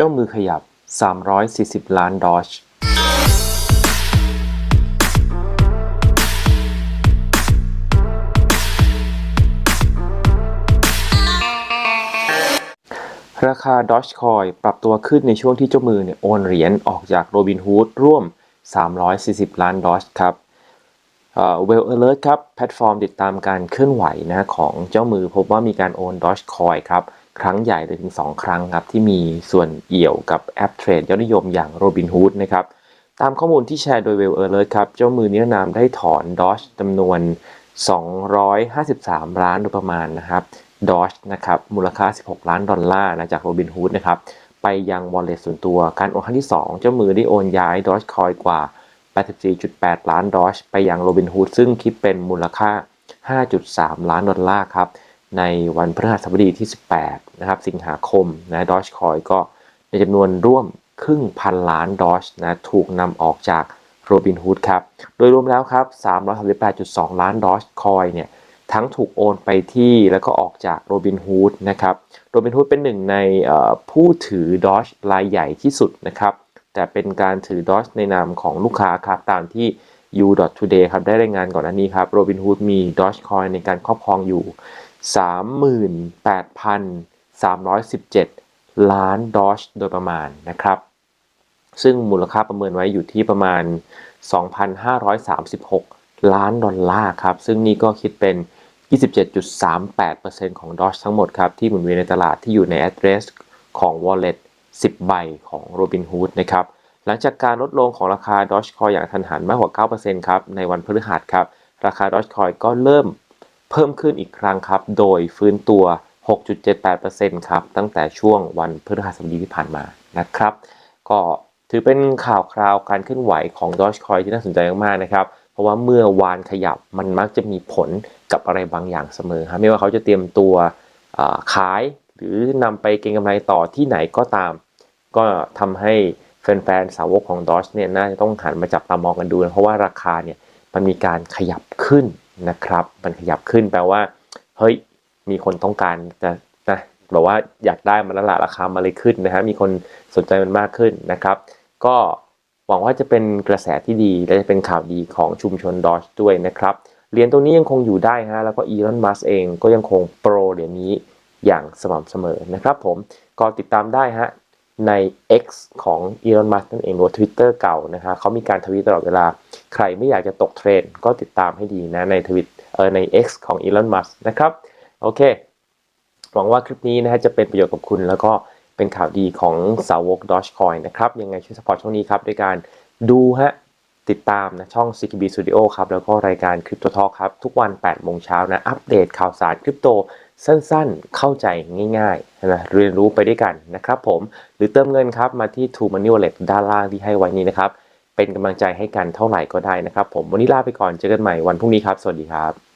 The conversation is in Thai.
เจ้ามือขยับ 340 ล้านดอชราคา Dogecoin ปรับตัวขึ้นในช่วงที่เจ้ามือเนี่ยโอนเหรียญออกจาก Robinhood ร่วม 340 ล้านดอชครับเอ่อ Well Alert ครับ แพลตฟอร์มติดตามการเคลื่อนไหวนะของเจ้ามือพบว่ามีการโอน Dogecoin ครับ ครั้งใหญ่เลยถึง 2 ครั้งครับ ที่มีส่วนเอี่ยวกับแอปเทรดยอดนิยมอย่าง Robinhood นะครับ ตามข้อมูลที่แชร์โดย Well Alert ครับ เจ้ามือนิรนามได้ถอน Doge จำนวน 253 ล้านโดยประมาณนะครับ Doge นะครับมูลค่า 16 ล้านดอลลาร์นะจาก Robinhood นะครับไปยัง wallet ส่วนตัวการโอนครั้งที่ 2 เจ้ามือได้โอนย้าย Dogecoin กว่า 84.8 ล้าน Doge ไปยัง Robinhood ซึ่งคิดเป็นมูลค่า 5.3 ล้านดอลลาร์ครับ ในวันพฤหัสบดีที่ 18 นะครับ สิงหาคมนะ Dogecoin ก็ในจำนวนร่วมครึ่งพันล้าน Doge นะถูกนำออกจาก Robinhood ครับ โดยรวมแล้วครับ 338.2 ล้าน Dogecoin เนี่ยทั้งถูกโอนไปที่แล้วก็ออกจาก Robinhood นะครับ Robinhood เป็นหนึ่งในผู้ถือ Doge รายใหญ่ที่สุดนะครับ แต่เป็นการถือ Doge ในนามของลูกค้าครับตามที่ u.today ครับได้รายงานก่อนหน้านี้ครับ Robinhood มี Dogecoin ในการครอบครองอยู่ 38,317 ล้าน Doge โดยประมาณนะครับ ซึ่งมูลค่าประเมินไว้อยู่ที่ประมาณ 2,536 ล้านดอลลาร์ครับ ซึ่งนี่ก็คิดเป็น 27.38%ของ Doge ทั้งหมดครับ ที่หมุนเวียนในตลาดที่อยู่ใน address ของ wallet 10 ใบของ Robinhood นะครับ หลังจากการลดลงของราคา Dogecoin อย่างทันหันมากกว่า 9%ครับ ในวันพฤหัสครับ ราคา Dogecoin ก็เริ่ม เพิ่มขึ้นอีกครั้งครับ โดยฟื้นตัว 6.78%ครับ ตั้งแต่ช่วงวันพฤหัสบดีที่ผ่านมานะครับ ก็ถือเป็นข่าวคราวการเคลื่อนไหวของ Dogecoin ที่น่าสนใจมากๆนะครับ เพราะว่าเมื่อวานขยับมันมักจะมีผลกับอะไรบางอย่างเสมอครับไม่ว่าเขาจะเตรียมตัวขายหรือนำไปเก็งกำไรต่อที่ไหนก็ตาม ก็ทำให้แฟนๆสาวกของ Doge เนี่ยน่าจะต้องหันมาจับตามองกันดูนะเพราะว่าราคาเนี่ยมันมีการขยับขึ้น นะครับ มันขยับขึ้นแปลว่า เฮ้ย มีคนต้องการจะนะแบบว่าอยากได้มันแล้วล่ะราคามันเลยขึ้นนะฮะ มีคนสนใจมันมากขึ้นนะครับ ก็หวังว่าจะเป็นกระแสที่ดีและจะเป็นข่าวดีของชุมชนดอชด้วยนะครับ เหรียญตรงนี้ยังคงอยู่ได้ฮะ แล้วก็อีลอนมัสเองก็ยังคงโปรเหรียญนี้อย่างสม่ำเสมอนะครับผม ก็ติดตามได้ฮะ ใน X ของอีลอนมัสนั่นเองหรือว่า Twitter เก่านะฮะเขามีการทวีตตลอดเวลา ใครไม่อยากจะตกเทรนด์ก็ติดตามให้ดีนะในทวิตเออใน X ของอีลอนมัสนะครับ โอเค หวังว่าคลิปนี้นะฮะจะเป็นประโยชน์กับคุณแล้วก็เป็นข่าวดีของสาวก Dogecoin นะครับ ยังไงช่วยสปอร์ตช่องนี้ครับ ด้วยการดูฮะ ติดตามนะช่อง CKB Studio ครับแล้วก็รายการ Crypto Talk ครับ ทุกวัน8โมงเช้านะ อัปเดตข่าวสารคริปโตสั้นๆ เข้าใจง่ายๆนะเรียนรู้ไปด้วยกันนะครับผมหรือเติมเงินครับมาที่ t o Money Wallet ด้านล่างที่ให้ไว้นี้นะครับ เป็นกำลังใจให้กันเท่าไหร่ก็ได้นะครับผมวันนี้ลาไปก่อนเจอกันใหม่วันพรุ่งนี้ครับ สวัสดีครับ